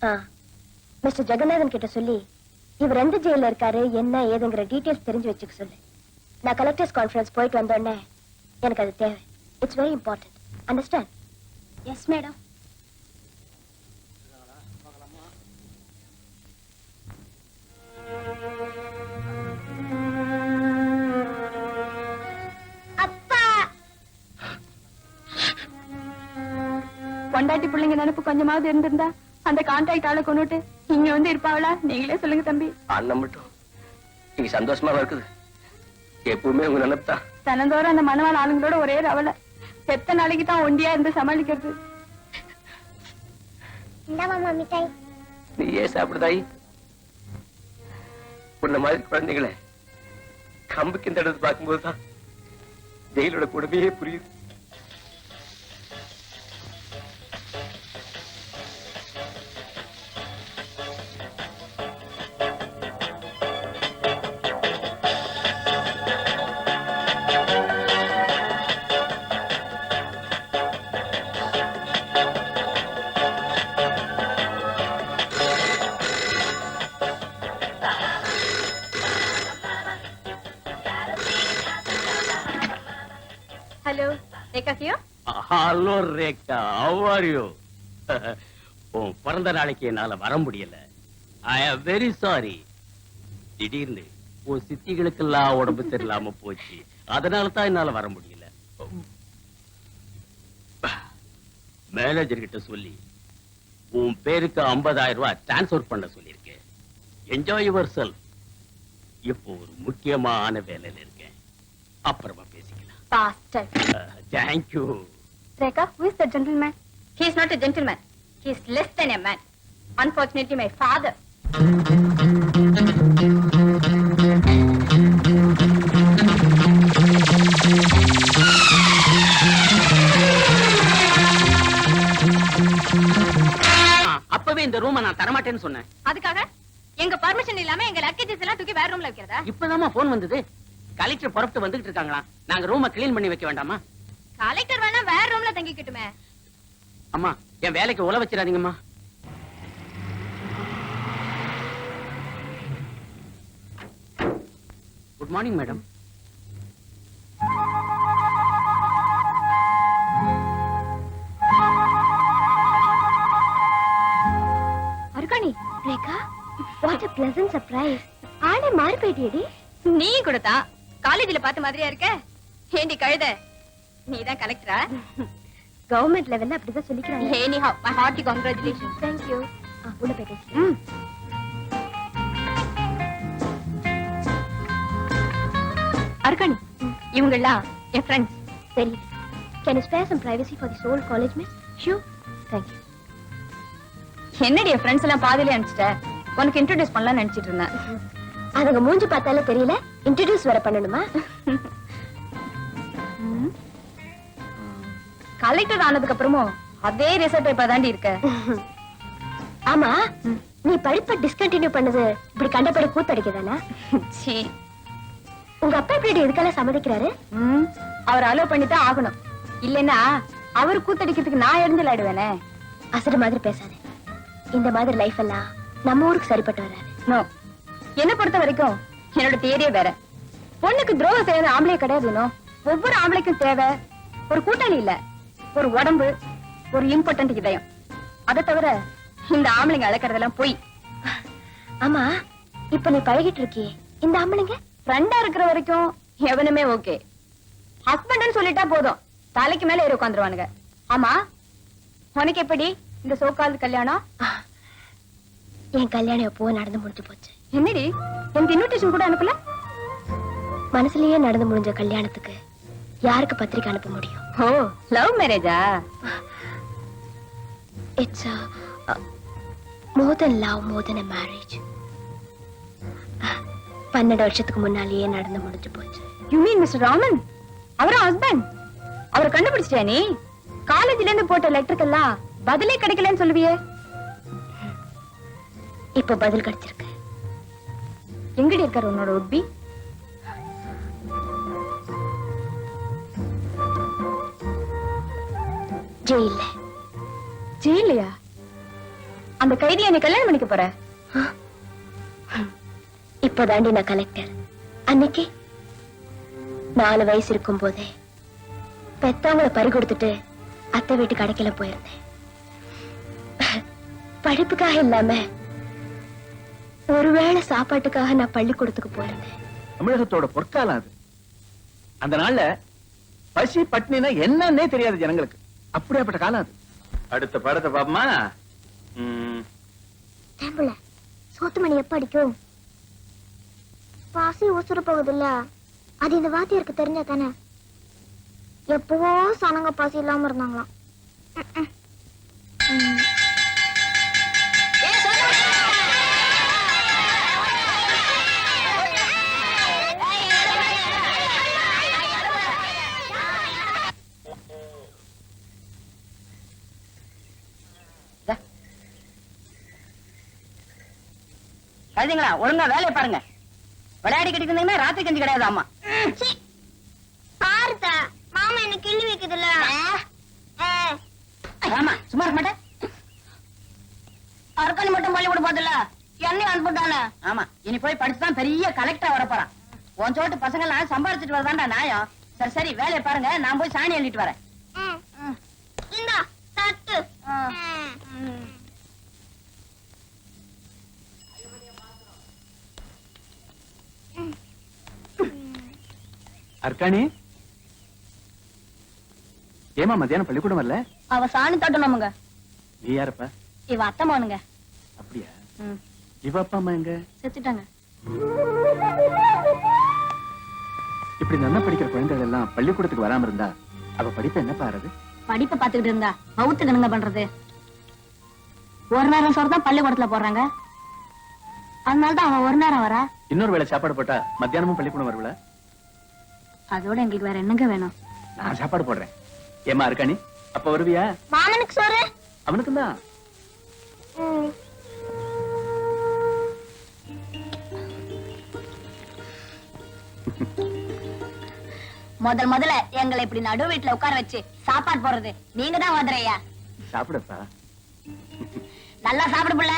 ஆ. Mister Jeganathan கிட்ட சொல்லி இவர் எந்த ஜெயில இருக்காரு என்ன ஏதுங்கிற டீடைல்ஸ் தெரிஞ்சு வச்சுக்க சொல்லு. நான் கலெக்டர்ஸ் கான்ஃபரன்ஸ் போயிட்டு வந்தோடனே எனக்கு அது தேவை. It's very important understand yes madam அப்பா! பொண்டாட்டி பிள்ளைங்க நினைப்பு கொஞ்சமாவது இருந்திருந்தா அந்த கான்ட்ராக்ட் ஆளை கொண்டுட்டு இங்க வந்து இருப்பாங்களா நீங்களே சொல்லுங்க தம்பி. அண்ணன் மட்டும். நீங்க சந்தோஷமா இருக்குது. எப்பவுமே உங்க நினைப்தான் தினந்தோறும் அந்த மனவாள ஆளுங்களோட ஒரே ரவலை எத்தனை நாளைக்கு தான் ஒண்டியா இருந்து சமாளிக்கிறது? இந்தாமா மிட்டாய். நீ ஏன் சாப்பிடுதாய் உன்ன மாதிரி குழந்தைகளை கம்புக்கு இந்த இடத்து பார்க்கும்போது தான் ஜெயிலோட கொடுமையே புரியுது. Rekha கியோ hello Rekha how are you உன் பிறந்த நாளைக்கு என்னால வர முடியல. ஐ ஆம் வெரி சாரி திடீர்னு உன் சித்திகளுக்கெல்லாம் உடம்பு சரியில்லாம போச்சு. அதனால தான் என்னால வர முடியல. மேனேஜர் கிட்ட சொல்லி உன் பேருக்கு 50000 ரூபாய் டிரான்ஸ்பர் பண்ண சொல்லியிருக்கேன். என்ஜாய் யுவர் செல்ஃப் இப்போ ஒரு முக்கியமான வேலையில இருக்கேன். அப்புறமா பேசிக்கலாம் pastor thank you Rekha who is the gentleman? He is not a gentleman. He is less than a man. Unfortunately my father. அப்பவே இந்த ரூமை நான் தரமாட்டேன்னு சொன்னேன். அதுக்காக எங்க பர்மிஷன் இல்லாம எங்க லக்கேஜஸ் எல்லாம் தூக்கி வேற ரூம்ல வைக்கிறதா? இப்பதாம்மா போன் வந்தது. கலெக்டர் புறப்பட்டு வந்துகிட்டு இருக்காங்களா? நாங்க ரூமை க்ளீன் பண்ணி வைக்க வேண்டாமா? கலெக்டர் வேணா வேற ரூம்ல தங்கிக்கிட்டுமே. அம்மா என் வேலைக்கு உல வச்சிடாதீங்கம்மா. Good morning madam அருகாணி Rekha what a pleasant surprise. ஆளே மாறி போயிட்டியடி. நீ கொடுத்தா காலேஜ்ல பார்த்த மாதிரியா இருக்க? ஏண்டி கழுத? நீ தான் கலெக்டரா கவர்மெண்ட் லெவல்ல அப்படிதான் சொல்லிக்கிறாங்க. Annie have my hearty congratulation thank you உள்ள போய் பேசலாம் அர்கணி இவங்கெல்லாம் என் ஃப்ரெண்ட்ஸ் சரி. Can you spare some privacy for the soul college miss shoe thank you என்னடி என் ஃப்ரெண்ட்ஸ் எல்லாம் பாதியிலே அனுப்பிச்சிட்ட? உனக்கு இன்ட்ரோடியூஸ் பண்ணலாம்னு நினைச்சிட்டு இருந்தேன். அதுங்க மூஞ்சி பார்த்தாலே தெரியல. இன்ட்ரடியூஸ் வேற பண்ணணுமா? கலெக்டர் ஆனதுக்கு அப்புறமும் அதே ரிசல்ட் பேப்பர் தாண்டி இருக்க. ஆமா நீ படிப்பை டிஸ்கண்டினியூ பண்ணது இப்படி கண்டபடி கூத்தடிக்கதானா? சீ. உங்க அப்பா இப்படி இதுக்கெல்லாம் சம்மதிக்கிறாரு? அவர் அலோவ் பண்ணி தான் ஆகணும். இல்லைன்னா அவர் கூத்தடிக்கிறதுக்கு நான் எரிஞ்சல் ஆயிடுவேனே அசடு மாதிரி பேசாத. இந்த மாதிரி லைஃப் எல்லாம் நம்ம ஊருக்கு சரிப்பட்டு வராது. என்ன பொறுத்த வரைக்கும் என்னோட தேரியே வேற. பொண்ணுக்கு துரோகம் செய்யறது ஆம்பளை கிடையாது ஒவ்வொரு ஆம்பளைக்கும் தேவை ஒரு கூட்டாளி இல்ல ஒரு உடம்பு ஒரு இம்பார்ட்டன்ட் இதயம். அதை தவிர இந்த ஆம்பளைங்க அழைக்கிறதெல்லாம் போய். ஆமா இப்ப நீ பழகிட்டு இருக்கியே. இந்த ஆம்பளைங்க? ஃப்ரெண்டா இருக்கிற வரைக்கும் எவனுமே ஓகே ஹஸ்பண்ட்னு சொல்லிட்டா போதும். தலைக்கு மேல ஏறி உட்காந்துருவானுங்க. ஆமா உனக்கு எப்படி இந்த சோக்கால் கல்யாணம்? என் கல்யாணம் எப்போ நடந்து முடிஞ்சு போச்சு. என்னடி? எனக்கு இன்விடேஷன் கூட அனுப்பல? மனசுலயே நடந்து முடிஞ்ச கல்யாணத்துக்கு யாருக்கு பத்திரிக்கை அனுப்ப முடியும்? ஓ லவ் மேரேஜா it's more than love more than marriage பன்னெண்டு வருஷத்துக்கு முன்னாலேயே நடந்து முடிஞ்சு போச்சு. யூ மீன் மிஸ்டர் ராமன் அவரும் ஹஸ்பண்ட் அவரை கண்டுபிடிச்சிட்டியா நீ? காலேஜ்ல இருந்து போட்ட லெட்டருக்கெல்லாம் பதிலே கிடைக்கலன்னு சொல்லுவியே. இப்ப பதில் கிடைச்சிருக்கு. எங்கடி இருக்காரு உன்னோட உட்பி ஜெயில்ல. ஜெயிலையா அந்த கைதியை நீ கல்யாணம் பண்ணிக்க போற? இப்போதாண்டி நான் கலெக்டர். அன்னைக்கு நாலு வயசு இருக்கும் போதே பெத்தவங்களை பறி கொடுத்துட்டு அத்தை வீட்டு கடைக்கல போயிருந்தேன். படிப்புக்காக இல்லாம ஒருவேளை சாப்பாட்டுக்காக நான் பள்ளிக்கூடத்துக்கு போயிருந்தேன் தமிழகத்தோட பொற்காலம் அது. அந்த நாள்ல பசி பட்னினா என்னன்னே தெரியாது ஜனங்களுக்கு. அப்படியாப்பட்ட காலம் அது. அடுத்த படத்தை பாப்பமா சோத்து மணி எப்ப அடிக்கும்? பாசி உசுறு போகுதுல்ல அது இந்த வாத்தியாருக்கு தெரிஞ்சா தானே? எப்பவோ சனங்க பாசி இல்லாம இருந்தாங்களாம். கழுதிங்களா ஒழுங்கா வேலையை பாருங்க. விளையாடிக்கிட்டு இருந்தீங்கன்னா ராத்திரி கஞ்சி கிடையாது அம்மா பாருத்தா மாமா என்ன கிள்ளி வைக்குதுல்ல? ஆமா சும்மா இருக்க மாட்டேன். அர்க்கனி மட்டும் பள்ளிக்கூட போதில்ல என்னையும் அனுப்பிட்டானே? ஆமா இனி போய் படிச்சுதான் பெரிய கலெக்டர் வர போறான் உன் சோட்டு பசங்க எல்லாம் சம்பாரிச்சிட்டு வரதாண்டா நியாயம். சரி சரி வேலையை பாருங்க. நான் போய் சாணி எழுதிட்டு வரேன். இந்தா தட்டு. அர்க்காணி? ஏமா மத்தியானம் பள்ளிக்கூடம் வரல? அவ சாணி தட்டணுமுங்க. நீ யாரப்பா? இவ அத்தமானுங்க அப்படியா? இவ அப்பா அம்மா எங்க? செத்துட்டாங்க. இப்படி நல்லா படிக்கிற குழந்தைகள் எல்லாம் பள்ளிக்கூடத்துக்கு வராம இருந்தா அவ படிப்பு என்ன பாருது? படிப்பை பாத்துக்கிட்டு இருந்தா பௌத்துக்கு என்னங்க பண்றது. ஒரு நேரம் சோறு தான் பள்ளிக்கூடத்துல போடுறாங்க. அதனால தான் அவன் ஒரு நேரம் வரா. இன்னொரு வேளை சாப்பாடு போட்டா மத்தியானமும் பள்ளிக்கூடம் வருவல? அதோட எங்களுக்கு வேற என்னங்க வேணும்? நான் சாப்பாடு போடுறேன். ஏமா இருக்காணி அப்ப வருவியா? மாமனுக்கு சோறு. அவனுக்கு தான் முதல் முதல்ல எங்களை இப்படி நடு வீட்டுல உட்கார வச்சு சாப்பாடு போடுறது. நீங்க தான் வந்துறையா சாப்பிடப்பா. நல்லா சாப்பிடு புள்ள.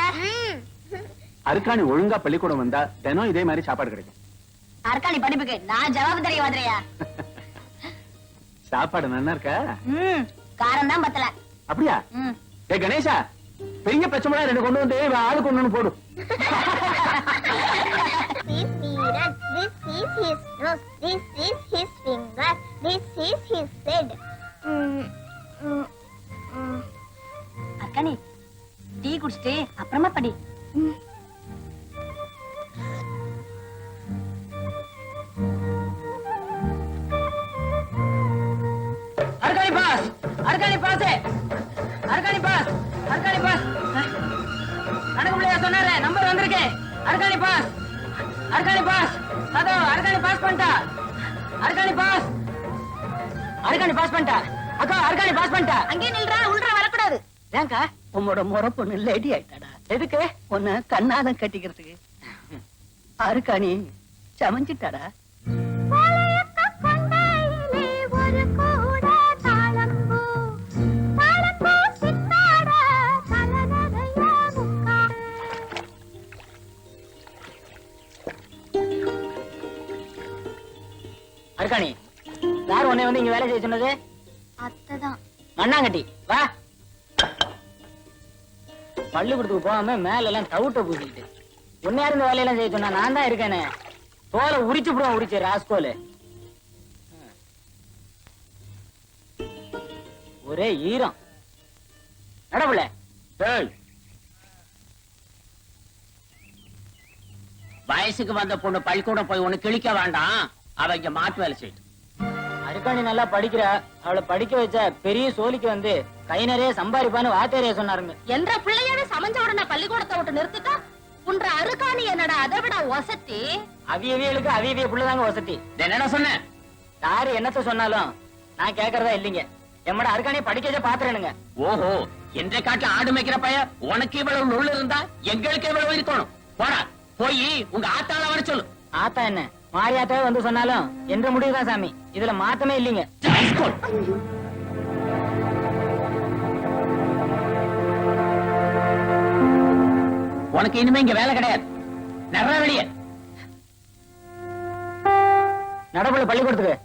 அருக்காணி ஒழுங்கா பள்ளிக்கூடம் வந்தா தினம் இதே மாதிரி சாப்பாடு கிடைக்கும். அர்க்காணி படிப்புக்கு நான் ஜவாபு தெரிய வந்துறையா சாப்பாடு நல்லா இருக்கா? ம் காரம் தான் பத்தல. அப்படியா? ம். ஏ கணேசா பெரிய பிரச்சனை ரெண்டு கொண்டு வந்து இவன் ஆளுக்கு ஒண்ணு போடும் This is his nose, this is his finger, this is his head. அர்க்காணி டீ குடிச்சிட்டு அப்புறமா படி. அர்க்காணி பாஸ். கணக்கு பிள்ளையா சொன்னாரு? நம்பர் வந்திருக்கு. அர்க்காணி பாஸ். அர்க்காணி பாஸ். அதோ அர்க்காணி பாஸ் பண்ணிட்டா. அர்க்காணி பாஸ். அர்க்காணி பாஸ் பண்ணிட்டா. அக்கா அர்க்காணி பாஸ் பண்ணிட்டா. அங்கே நில்றா உள்றா வரக்கூடாது. ஏங்கா உன்னோட முறை பொண்ணு லேடி ஆயிட்டாடா. எதுக்கு? உன்னை கண்ணாதம் கட்டிக்கிறதுக்கு. அருக்காணி சமைஞ்சிட்டாடா. வேலை செய்ய சொன்னது? அத்தைதான். மண்ணாங்கட்டி வா. பள்ளிக்கூடத்துக்கு போகாம மேல எல்லாம் டவுட்ட பூசிக்கிட்டு. உன்னையா இந்த வேலையெல்லாம் செய்ய சொன்னா நான் தான் இருக்கேனே. தோலை உரிச்சு போடுவோம் உரிச்சு ராஸ்கோலு. ஒரே ஈரம். நடப்புல வயசுக்கு வந்த பொண்ணு பள்ளிக்கூடம் போய் ஒண்ணு கிழிக்க வேண்டாம். அவ இங்க மாட்டு வேலை செய்யும் அருக்காணி நல்லா படிக்கிறா அவளை படிக்க வச்சா பெரிய சோலிக்கு வந்து கை நிறைய சம்பாதிப்பான்னு வாத்தியாரைய சொன்னாருங்க. என்ற பிள்ளையாவே சமைஞ்ச உடனே பள்ளிக்கூடத்தை விட்டு நிறுத்திட்டா? உன்ற அருக்காணி என்னடா அதை விட வசத்தி அவியவியலுக்கு அவியவிய புள்ளதாங்க வசதி என்னடா சொன்ன யாரு என்னத்த சொன்னாலும் நான் கேக்குறதா இல்லைங்க. எம்மட அருக்காணியை படிக்க வச்சா பாத்துறேனுங்க. ஓஹோ என்ற காட்டுல ஆடு மேய்க்கிற பையன் உனக்கு இவ்வளவு நுள்ள இருந்தா எங்களுக்கு இவ்வளவு இருக்கணும் போடா போய் உங்க ஆத்தாள வர சொல்லு. ஆத்தா என்ன? மாரியாத்தாவே வந்து சொன்னாலும் என்ற முடிவுதான் சாமி. இதுல மாத்தமே இல்லைங்க. உனக்கு இனிமே இங்க வேலை கிடையாது. நிறைய வெளியே. நடப்புல பள்ளிக்கூடத்துக்கு.